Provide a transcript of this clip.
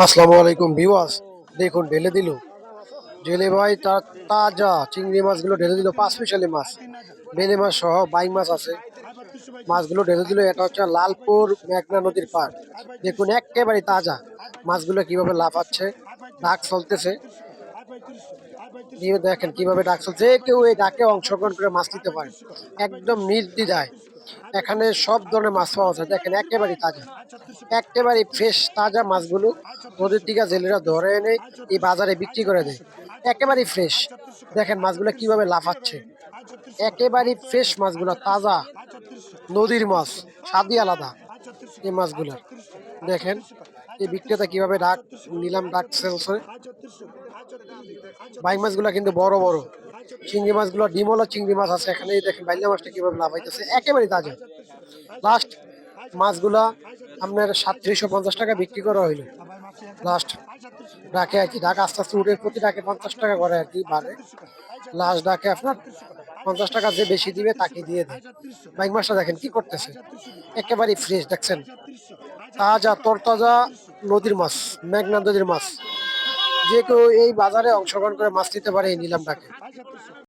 আসসালামু আলাইকুম বিওয়াস দেখুন, ঢেলে দিল। ঢেলে ভাই তার তাজা চিংড়ি মাছগুলো ঢেলে দিল, পাঁচ মিশালি মাছ। বেলে মাছ সহ বাই মাছ আছে। মাছগুলো ঢেলে দিল, এটা হচ্ছে লালপুর মেঘনা নদীর পার দেখুন, একেবারে তাজা। মাছগুলো কীভাবে লাফাচ্ছে ডাক চলতেছে। দিয়ে দেখেন কীভাবে ডাক চলছে। কেউ এই ডাকে অংশগ্রহণ করে মাছ নিতে পারে, একদম নির্দ্বিধায় এখানে সব ধরনের মাছ পাওয়া যায়। দেখেন একেবারে তাজা একেবারে ফ্রেশ তাজা মাছগুলো নদীর দিকে জেলেরা ধরে এনে এই বাজারে বিক্রি করে দেয়। একেবারে ফ্রেশ দেখেন মাছগুলো কীভাবে লাফাচ্ছে। একেবারে ফ্রেশ মাছগুলো, তাজা নদীর মাছ, স্বাদই আলাদা এই মাছগুলো দেখেন এই বিক্রেতা কীভাবে ডাক নিলাম ডাক সেলসে বাইক মাছগুলো কিন্তু বড় বড়। চিংড়ি মাছগুলো ডিমলা চিংড়ি মাছ আছে এখানে। দেখেন বাইলা মাছটা কীভাবে লাফাইতেছে একেবারে তাজা। লাস্ট মাছগুলা আপনার সাতত্রিশশো পঞ্চাশ টাকা বিক্রি করা হইল। লাস্ট ডাকে আর কি, ডাক আস্তে আস্তে উঠে প্রতি ডাকে পঞ্চাশ টাকা করে আর কি বাড়ে। লাস্ট ডাকে আপনার পঞ্চাশ টাকা যে বেশি দিবে তাকে দিয়ে দেয়। বাইক মাছটা দেখেন কি করতেছে। একেবারে ফ্রেশ দেখছেন? তাজা, তরতাজা নদীর মাছ, মেঘনা নদীর মাছ। যে কেউ এই বাজারে অংশগ্রহণ করে মাছ নিতে পারে এই নিলামটাকে।